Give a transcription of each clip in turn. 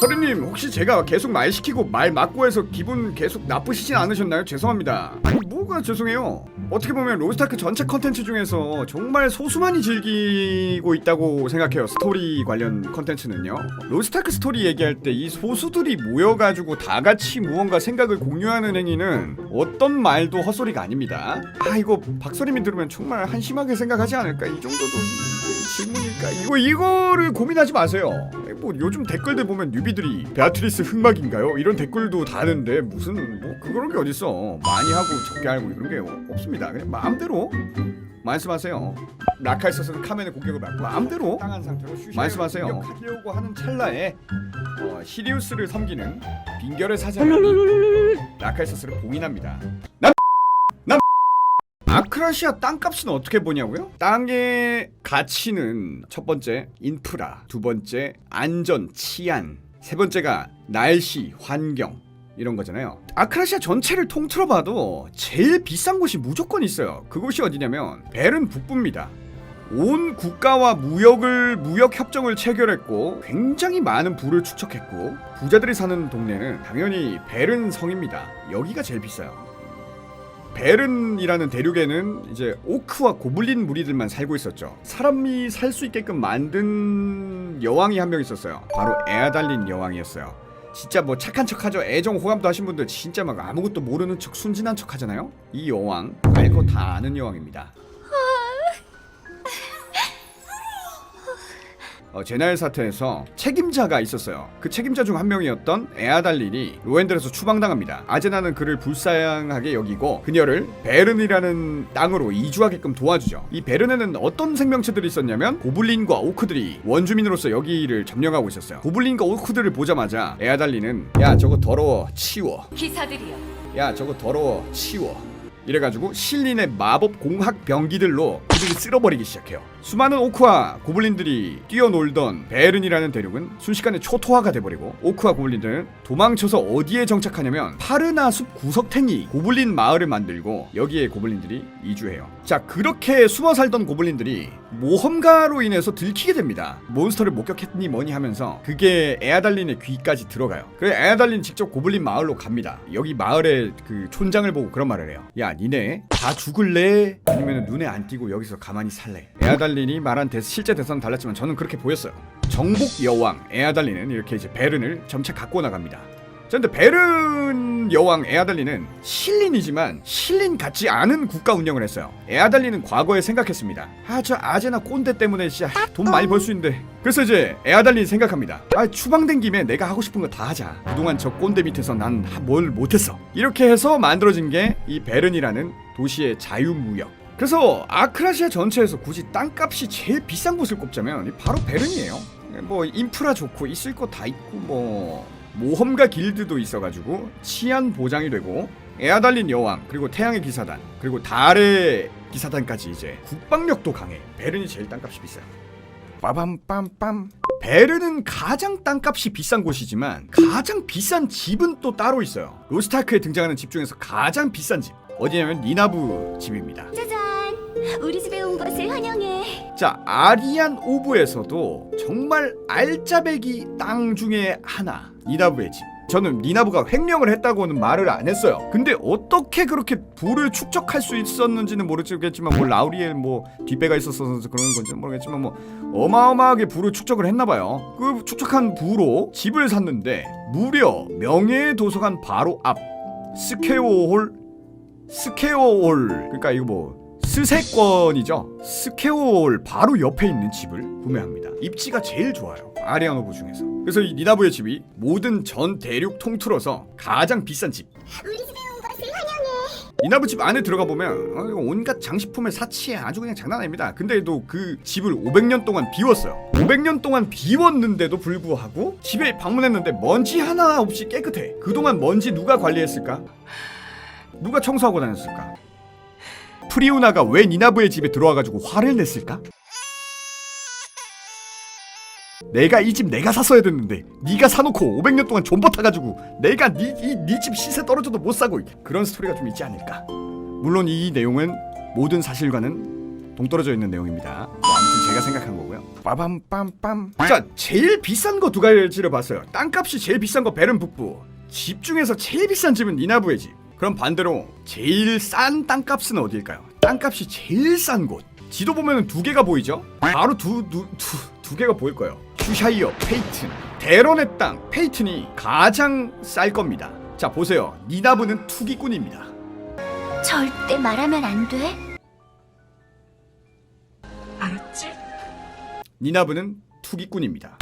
서리님 혹시 제가 계속 말 시키고 말 맞고 해서 기분 계속 나쁘시진 않으셨나요? 죄송합니다. 뭐가 죄송해요. 어떻게 보면 로스타크 전체 컨텐츠 중에서 정말 소수만이 즐기고 있다고 생각해요. 스토리 관련 컨텐츠는요. 로스타크 스토리 얘기할 때 이 소수들이 모여가지고 다 같이 무언가 생각을 공유하는 행위는 어떤 말도 헛소리가 아닙니다. 아 이거 박서림이 들으면 정말 한심하게 생각하지 않을까? 이 정도도 질문 일까? 이거 이거를 고민하지 마세요. 뭐 요즘 댓글들 보면 뉴비들이 베아트리스 흑막인가요? 이런 댓글도 다는데 무슨 뭐 그런 게 어딨어? 많이 하고 적게 알고 이런 게 없습니다. 그냥 마음대로 말씀하세요. 라카이서스는 카멘의 공격을 받고 마음대로 당한 상태로 말씀하세요. 공격하려고 하는 찰나에 어, 시리우스를 섬기는 빙결의 사자가 라카이서스를 봉인합니다. 남, 남. 아크라시아 땅값은 어떻게 보냐고요? 땅의 가치는 첫 번째 인프라, 두 번째 안전, 치안, 세 번째가 날씨, 환경 이런 거잖아요. 아크라시아 전체를 통틀어 봐도 제일 비싼 곳이 무조건 있어요. 그곳이 어디냐면 베른 북부입니다. 온 국가와 무역을 무역 협정을 체결했고 굉장히 많은 부를 축적했고 부자들이 사는 동네는 당연히 베른 성입니다. 여기가 제일 비싸요. 베른이라는 대륙에는 이제 오크와 고블린 무리들만 살고 있었죠. 사람이 살 수 있게끔 만든 여왕이 한 명 있었어요. 바로 에아달린 여왕이었어요. 진짜 뭐 착한 척하죠. 애정 호감도 하신 분들 진짜 막 아무것도 모르는 척 순진한 척 하잖아요. 이 여왕 알 거 다 아는 여왕입니다. 어, 제날 사태에서 책임자가 있었어요. 그 책임자 중 한 명이었던 에아달린이 로엔델에서 추방당합니다. 아제나는 그를 불쌍하게 여기고 그녀를 베른이라는 땅으로 이주하게끔 도와주죠. 이 베른에는 어떤 생명체들이 있었냐면 고블린과 오크들이 원주민으로서 여기를 점령하고 있었어요. 고블린과 오크들을 보자마자 에아달린은 야 저거 더러워 치워. 기사들이여 야 저거 더러워 치워. 이래가지고 실린의 마법 공학 병기들로 그들을 쓸어버리기 시작해요. 수많은 오크와 고블린들이 뛰어놀던 베른이라는 대륙은 순식간에 초토화가 돼버리고 오크와 고블린들은 도망쳐서 어디에 정착하냐면 파르나 숲 구석탱이 고블린 마을을 만들고 여기에 고블린들이 이주해요. 자 그렇게 숨어 살던 고블린들이 모험가로 인해서 들키게 됩니다. 몬스터를 목격했니 뭐니 하면서 그게 에아달린의 귀까지 들어가요. 그래서 에아달린 직접 고블린 마을로 갑니다. 여기 마을의 그 촌장을 보고 그런 말을 해요. 야 니네 다 죽을래? 아니면 눈에 안 띄고 여기서 가만히 살래? 에아달린이 말한 대, 실제 대사는 달랐지만 저는 그렇게 보였어요. 정복 여왕 에아달린은 이렇게 이제 베른을 점차 갖고 나갑니다. 자, 근데 베른 여왕 에아달리는 실린이지만 실린 같지 않은 국가 운영을 했어요. 에아달리는 과거에 생각했습니다. 아, 저 아제나 꼰대 때문에 진짜 돈 많이 벌 수 있는데. 그래서 이제 에아달리는 생각합니다. 아, 추방된 김에 내가 하고 싶은 거 다 하자. 그동안 저 꼰대 밑에서 난 뭘 못했어. 이렇게 해서 만들어진 게 이 베른이라는 도시의 자유무역. 그래서 아크라시아 전체에서 굳이 땅값이 제일 비싼 곳을 꼽자면 바로 베른이에요. 뭐 인프라 좋고 있을 거 다 있고 뭐 모험가 길드도 있어가지고 치안 보장이 되고 에아달린 여왕 그리고 태양의 기사단 그리고 달의 기사단까지 이제 국방력도 강해. 베른이 제일 땅값이 비싸요. 빠밤빰빰. 베른은 가장 땅값이 비싼 곳이지만 가장 비싼 집은 또 따로 있어요. 로스타크에 등장하는 집 중에서 가장 비싼 집. 어디냐면 니나부 집입니다. 짜잔! 우리 집에 온 것을 환영해. 자 아리안 오브에서도 정말 알짜배기 땅 중에 하나 니나부의 집. 저는 니나부가 횡령을 했다고는 말을 안 했어요. 근데 어떻게 그렇게 부를 축적할 수 있었는지는 모르겠지만 뭐 라우리엘 뭐 뒷배가 있었어서 그런 건지는 모르겠지만 뭐 어마어마하게 부를 축적을 했나 봐요. 그 축적한 부로 집을 샀는데 무려 명예의 도서관 바로 앞 스퀘어홀 스퀘어홀. 그러니까 이거 뭐 스세권이죠. 스케올 바로 옆에 있는 집을 구매합니다. 입지가 제일 좋아요. 아리아노브 중에서. 그래서 이 니나부의 집이 모든 전 대륙 통틀어서 가장 비싼 집. 니나부 집 안에 들어가 보면 어, 온갖 장식품의 사치에 아주 그냥 장난 아닙니다. 근데도 그 집을 500년 동안 비웠어요. 500년 동안 비웠는데도 불구하고 집에 방문했는데 먼지 하나 없이 깨끗해. 그동안 먼지 누가 관리했을까? 누가 청소하고 다녔을까? 프리우나가 왜 니나부의 집에 들어와가지고 화를 냈을까? 내가 이 집 내가 샀어야 됐는데 네가 사놓고 500년 동안 존버 타가지고 내가 네집 시세 떨어져도 못 사고 그런 스토리가 좀 있지 않을까? 물론 이 내용은 모든 사실과는 동떨어져 있는 내용입니다. 뭐 아무튼 제가 생각한 거고요. 빠밤빰빰. 자, 제일 비싼 거 두 가지를 봤어요. 땅값이 제일 비싼 거 베른 북부. 집 중에서 제일 비싼 집은 니나부의 집. 그럼 반대로 제일 싼 땅값은 어디일까요? 땅값이 제일 싼 곳. 지도 보면은 두 개가 보이죠? 바로 두 두 두 두 개가 보일 거예요. 슈샤이어, 페이튼. 대런의 땅, 페이튼이 가장 쌀 겁니다. 자, 보세요. 니나부는 투기꾼입니다. 절대 말하면 안 돼. 니나브는 투기꾼입니다.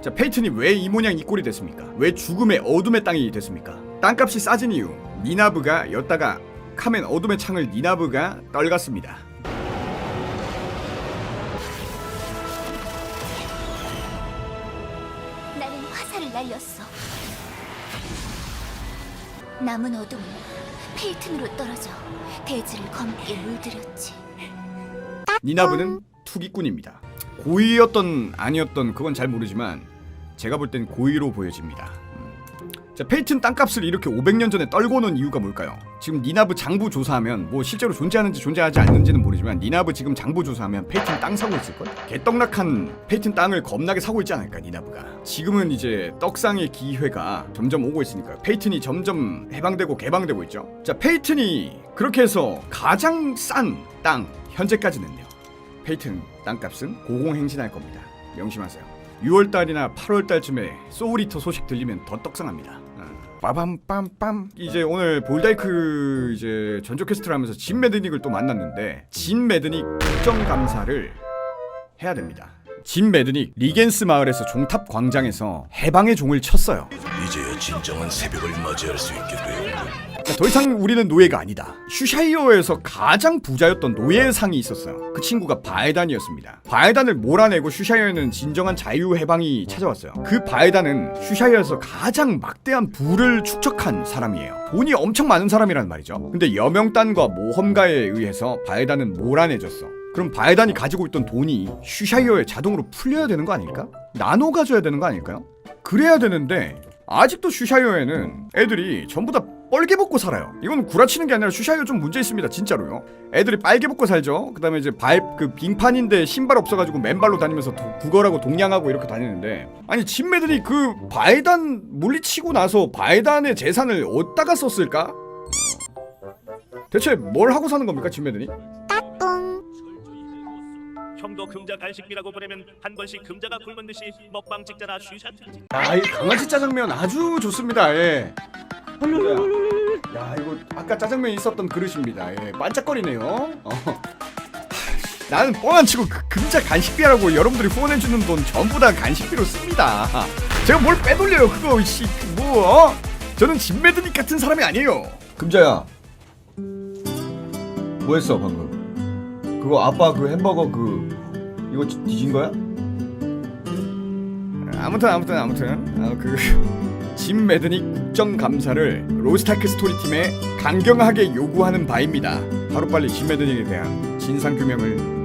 자, 페이튼이 왜 이 모양 이 꼴이 됐습니까? 왜 죽음의 어둠의 땅이 됐습니까? 땅값이 싸진 이유 니나브가 였다가 카멘 어둠의 창을 니나브가 떨갔습니다. 나는 화살을 날렸어. 남은 어둠은 페이튼으로 떨어져 대지를 검게 물들였지. 니나브는 투기꾼입니다. 고의였던 아니었던 그건 잘 모르지만 제가 볼 땐 고의로 보여집니다. 음. 자, 페이튼 땅값을 이렇게 500년 전에 떨고 놓은 이유가 뭘까요? 지금 니나브 장부 조사하면 뭐 실제로 존재하는지 존재하지 않는지는 모르지만 니나브 지금 장부 조사하면 페이튼 땅 사고 있을 걸? 개떡락한 페이튼 땅을 겁나게 사고 있지 않을까 니나브가? 지금은 이제 떡상의 기회가 점점 오고 있으니까 페이튼이 점점 해방되고 개방되고 있죠. 자, 페이튼이 그렇게 해서 가장 싼 땅 현재까지는요. 페이튼 땅값은 고공행진할 겁니다. 명심하세요. 6월 달이나 8월 달쯤에 소울리터 소식 들리면 더 떡상합니다. 어. 빠밤빰빰 이제 오늘 볼다이크 이제 전조 퀘스트를 하면서 진 매드닉을 또 만났는데 진 매드닉 국정 감사를 해야 됩니다. 진 매드닉 리겐스 마을에서 종탑 광장에서 해방의 종을 쳤어요. 이제야 진정한 새벽을 맞이할 수 있게 되었군. 자, 더 이상 우리는 노예가 아니다. 슈샤이어에서 가장 부자였던 노예상이 있었어요. 그 친구가 바에단이었습니다. 바에단을 몰아내고 슈샤이어에는 진정한 자유 해방이 찾아왔어요. 그 바에단은 슈샤이어에서 가장 막대한 부를 축적한 사람이에요. 돈이 엄청 많은 사람이란 말이죠. 근데 여명단과 모험가에 의해서 바에단은 몰아내졌어. 그럼 바에단이 가지고 있던 돈이 슈샤이어에 자동으로 풀려야 되는 거 아닐까? 나눠 가져야 되는 거 아닐까요? 그래야 되는데 아직도 슈샤이어에는 애들이 전부 다 뻘개 벗고 살아요. 이건 구라치는 게 아니라 슈샤이어 좀 문제 있습니다, 진짜로요. 애들이 빨개 벗고 살죠. 그다음에 이제 발 그 빙판인데 신발 없어가지고 맨발로 다니면서 도- 구걸하고 동냥하고 이렇게 다니는데 아니 진매들이 그 바에단 물리치고 나서 바에단의 재산을 어디다가 썼을까? 대체 뭘 하고 사는 겁니까, 진매들이? 형도 금자 간식비라고 부르면 한 번씩 금자가 굶은 듯이 먹방 찍자나 쉬샷 아, 이 강아지 짜장면 아주 좋습니다. 예. 야, 이거 아까 짜장면 있었던 그릇입니다. 예, 반짝거리네요. 어. 하, 나는 뻔한 치고 그 금자 간식비라고 여러분들이 후원해주는 돈 전부 다 간식비로 씁니다. 제가 뭘 빼돌려요, 그거 씨, 그 뭐? 어? 저는 진매드닉 같은 사람이 아니에요. 금자야, 뭐 했어 방금? 그거 아빠 그 햄버거 그 이거 뒤- 뒤진 거야? 아무튼 아무튼 아무튼 어, 그 짐 매드닉 국정감사를 로스타크 스토리팀에 강경하게 요구하는 바입니다. 하루빨리 짐 매드닉에 대한 진상규명을